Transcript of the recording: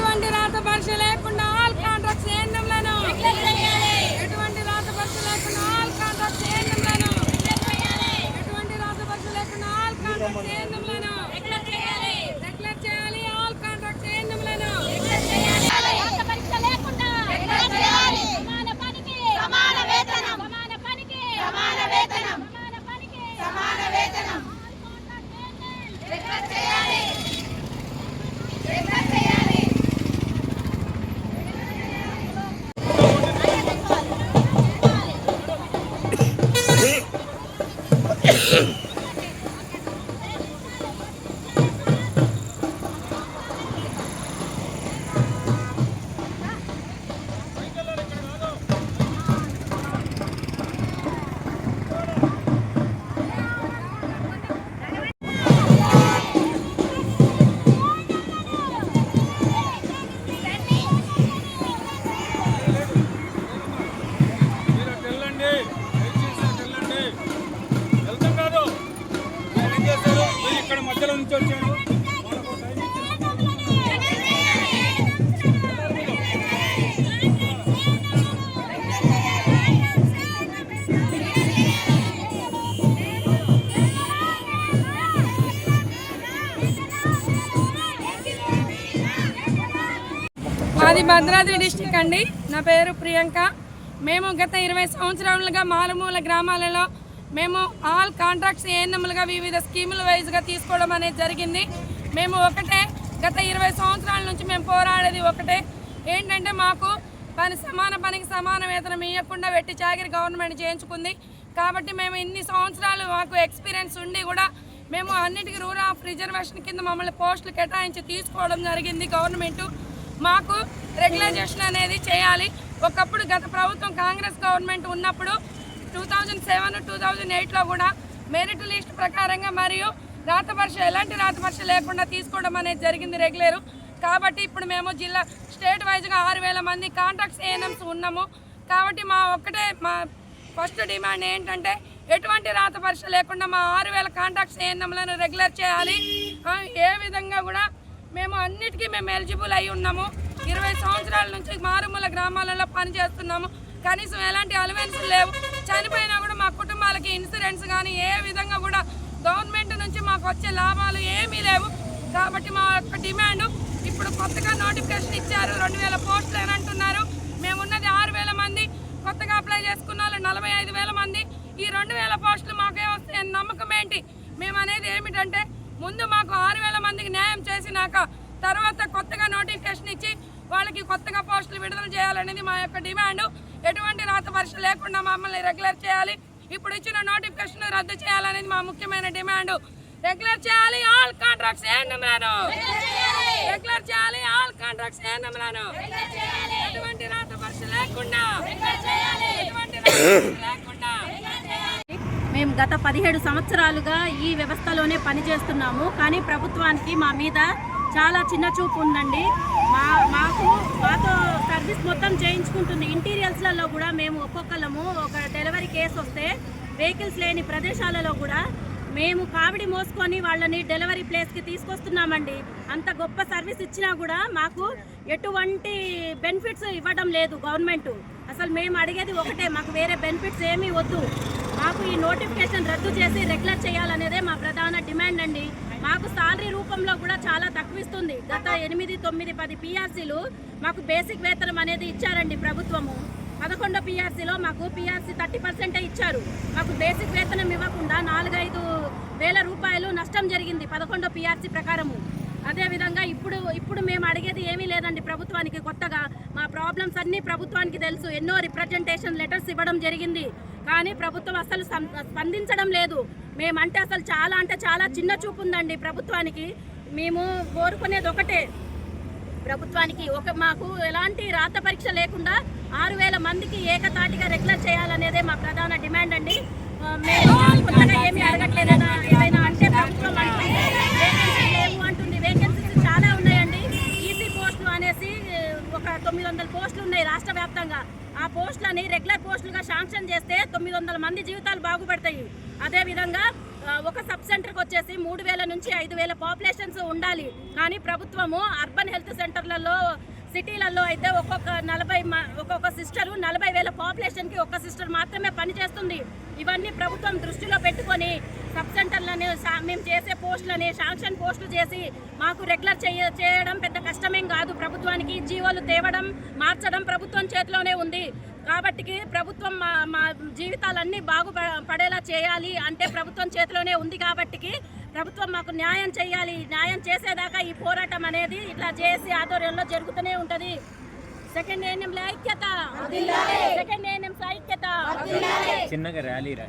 ఎటువంటి రాత పరీక్ష లేకుండా ఆల్ కాంట్రాక్ట్స్ ఏందంలను ఎటువంటి రాత పరీక్ష లేకుండా ఆల్ కాంట్రాక్ట్స్ ఏందంలను ఎటువంటి రాత పరీక్ష లేకుండా ఆల్ కాంట్రాక్ట్స్ ఏందంలను మాది భద్రాద్రి డిస్టిక్ అండి. నా పేరు ప్రియాంక. మేము గత ఇరవై సంవత్సరాలుగా మారుమూల గ్రామాలలో మేము ఆల్ కాంట్రాక్ట్స్ ఏఎన్ఎంలుగా వివిధ స్కీముల వైజ్గా తీసుకోవడం అనేది జరిగింది. మేము ఒకటే గత ఇరవై సంవత్సరాల నుంచి మేము పోరాడేది ఒకటే. ఏంటంటే మాకు పని సమాన పనికి సమాన వేతనం ఇవ్వకుండా వెట్టి చాకిరి గవర్నమెంట్ చేయించుకుంది. కాబట్టి మేము ఇన్ని సంవత్సరాలు మాకు ఎక్స్పీరియన్స్ ఉండి కూడా మేము అన్నిటికీ రూల్ ఆఫ్ రిజర్వేషన్ కింద మమ్మల్ని పోస్టులు కేటాయించి తీసుకోవడం జరిగింది గవర్నమెంట్. మాకు రెగ్యులైజేషన్ అనేది చేయాలి. ఒకప్పుడు గత ప్రభుత్వం కాంగ్రెస్ గవర్నమెంట్ ఉన్నప్పుడు two thousand seven two thousand ఎయిట్లో కూడా మెరిట్ లిస్ట్ ప్రకారంగా మరియు రాత పరీక్ష ఎలాంటి రాత పరీక్ష లేకుండా తీసుకోవడం అనేది జరిగింది రెగ్యులర్. కాబట్టి ఇప్పుడు మేము జిల్లా స్టేట్ వైజ్గా ఆరు వేల మంది కాంట్రాక్ట్స్ ఏఎన్ఎంస్ ఉన్నాము. కాబట్టి మా ఒక్కటే మా ఫస్ట్ డిమాండ్ ఏంటంటే ఎటువంటి రాత పరీక్ష లేకుండా మా ఆరు వేల కాంట్రాక్ట్స్ ఏఎన్ఎంలను రెగ్యులర్ చేయాలి. ఏ విధంగా కూడా అన్నిటికీ మేము ఎలిజిబుల్ అయి ఉన్నాము. ఇరవై సంవత్సరాల నుంచి మారుమూల గ్రామాలలో పనిచేస్తున్నాము. కనీసం ఎలాంటి అలవెన్స్ లేవు. చనిపోయినా కూడా మా కుటుంబాలకి ఇన్సూరెన్స్ కానీ ఏ విధంగా కూడా గవర్నమెంట్ నుంచి మాకు వచ్చే లాభాలు ఏమీ లేవు. కాబట్టి మా యొక్క డిమాండ్ ఇప్పుడు కొత్తగా నోటిఫికేషన్ ఇచ్చారు. రెండు వేల పోస్టులు అని అంటున్నారు. మేము ఉన్నది ఆరు వేల మంది. కొత్తగా అప్లై చేసుకున్న వాళ్ళు నలభై ఐదు వేల మంది. ఈ రెండు వేల పోస్టులు మాకే వస్తాయని నమ్మకం ఏంటి? మేము అనేది ఏమిటంటే ముందు మాకు ఆరు వేల మందికి న్యాయం చేసినాక తర్వాత కొత్తగా నోటిఫికేషన్ ఇచ్చి వాళ్ళకి కొత్తగా పోస్టులు విడుదల చేయాలనేది మా యొక్క డిమాండ్. ఎటువంటి రాత పరీక్ష లేకుండా మమ్మల్ని రెగ్యులర్ చేయాలి. ఇప్పుడు ఇచ్చిన నోటిఫికేషన్ రద్దు చేయాలనేది మా ముఖ్యమైన డిమాండ్. రెగ్యులర్ చేయాలి ఆల్ కాంట్రాక్ట్స్ ఏ నెంబరాను రెగ్యులర్ చేయాలి ఆల్ కాంట్రాక్ట్స్ ఏ నెంబరాను ఎటువంటి రాత పరీక్ష లేకుండా ఎటువంటి రాత పరీక్ష లేకుండా. మేము గత పదిహేడు సంవత్సరాలుగా ఈ వ్యవస్థలోనే పనిచేస్తున్నాము. కానీ ప్రభుత్వానికి మా మీద చాలా చిన్న చూపు ఉందండి. మా మాకు మాతో సర్వీస్ మొత్తం చేయించుకుంటుంది. ఇంటీరియల్స్లలో కూడా మేము ఒక్కొక్కలము ఒక డెలివరీ కేసు వస్తే వెహికల్స్ లేని ప్రదేశాలలో కూడా మేము కావిడి మోసుకొని వాళ్ళని డెలివరీ ప్లేస్కి తీసుకొస్తున్నామండి. అంత గొప్ప సర్వీస్ ఇచ్చినా కూడా మాకు ఎటువంటి బెనిఫిట్స్ ఇవ్వడం లేదు గవర్నమెంట్. అసలు మేము అడిగేది ఒకటే మాకు వేరే బెనిఫిట్స్ ఏమీ వద్దు. మాకు ఈ నోటిఫికేషన్ రద్దు చేసి రెగ్యులర్ చేయాలనేదే మా ప్రధాన డిమాండ్ అండి. మాకు సాలరీ రూపంలో కూడా చాలా తక్కువ ఇస్తుంది గత ఎనిమిది తొమ్మిది పది పిఆర్సీలు మాకు బేసిక్ వేతనం అనేది ఇచ్చారండి ప్రభుత్వము. పదకొండో పిఆర్సీలో మాకు పిఆర్సీ థర్టీ పర్సెంటే ఇచ్చారు. మాకు బేసిక్ వేతనం ఇవ్వకుండా నాలుగైదు వేల రూపాయలు నష్టం జరిగింది పదకొండో పిఆర్సీ ప్రకారము. అదేవిధంగా ఇప్పుడు ఇప్పుడు మేము అడిగేది ఏమీ లేదండి ప్రభుత్వానికి కొత్తగా. మా ప్రాబ్లమ్స్ అన్నీ ప్రభుత్వానికి తెలుసు. ఎన్నో రిప్రజెంటేషన్ లెటర్స్ ఇవ్వడం జరిగింది. కానీ ప్రభుత్వం అసలు స్పందించడం లేదు. మేమంటే అసలు చాలా అంటే చాలా చిన్న చూపు ఉందండి ప్రభుత్వానికి. మేము కోరుకునేది ఒకటే. ప్రభుత్వానికి ఒక మాకు ఎలాంటి రాత పరీక్ష లేకుండా ఆరు వేల మందికి ఏకతాటిగా రెగ్యులర్ చేయాలనేదే మా ప్రధాన డిమాండ్ అండి. మేము కొత్తగా ఏమీ అడగట్లేదా ఏదైనా అంటే ప్రభుత్వం అంటుంది లేవు అంటుంది. వేకెన్సీస్ చాలా ఉన్నాయండి. ఈసీ పోస్టులు అనేసి ఒక తొమ్మిది వందల పోస్టులు ఉన్నాయి రాష్ట్ర వ్యాప్తంగా. ఆ పోస్టులని రెగ్యులర్ పోస్టులుగా శాంక్షన్ చేస్తే తొమ్మిది వందల మంది జీవితాలు బాగుపడతాయి. అదేవిధంగా ఒక సబ్ సెంటర్కి వచ్చేసి మూడు వేల నుంచి ఐదు వేల పాపులేషన్స్ ఉండాలి. కానీ ప్రభుత్వము అర్బన్ హెల్త్ సెంటర్లలో సిటీలలో అయితే ఒక్కొక్క నలభై మ- ఒక్కొక్క సిస్టర్ నలభై వేల పాపులేషన్కి ఒక్క సిస్టర్ మాత్రమే పనిచేస్తుంది. ఇవన్నీ ప్రభుత్వం దృష్టిలో పెట్టుకొని సబ్ సెంటర్లని మేము చేసే పోస్టులని శాంక్షన్ పోస్టులు చేసి మాకు రెగ్యులర్ చేయ చేయడం పెద్ద కష్టమేం కాదు. ప్రభుత్వానికి జీవోలు తేవడం మార్చడం ప్రభుత్వం చేతిలోనే ఉంది. కాబట్టి ప్రభుత్వం మా మా జీవితాలన్నీ బాగుపడేలా చేయాలి అంటే ప్రభుత్వం చేతిలోనే ఉంది కాబట్టికి ప్రభుత్వం మాకు న్యాయం చేయాలి న్యాయం చేసేదాకా ఈ పోరాటం అనేది ఇట్లా చేసి ఆధ్వర్యంలో జరుగుతూనే ఉంటది. సెకండ్ ఏఎన్ఎం ఐక్యత. సెకండ్ ఏఎన్ఎం ఐక్యత. చిన్నగా ర్యాలీ రా.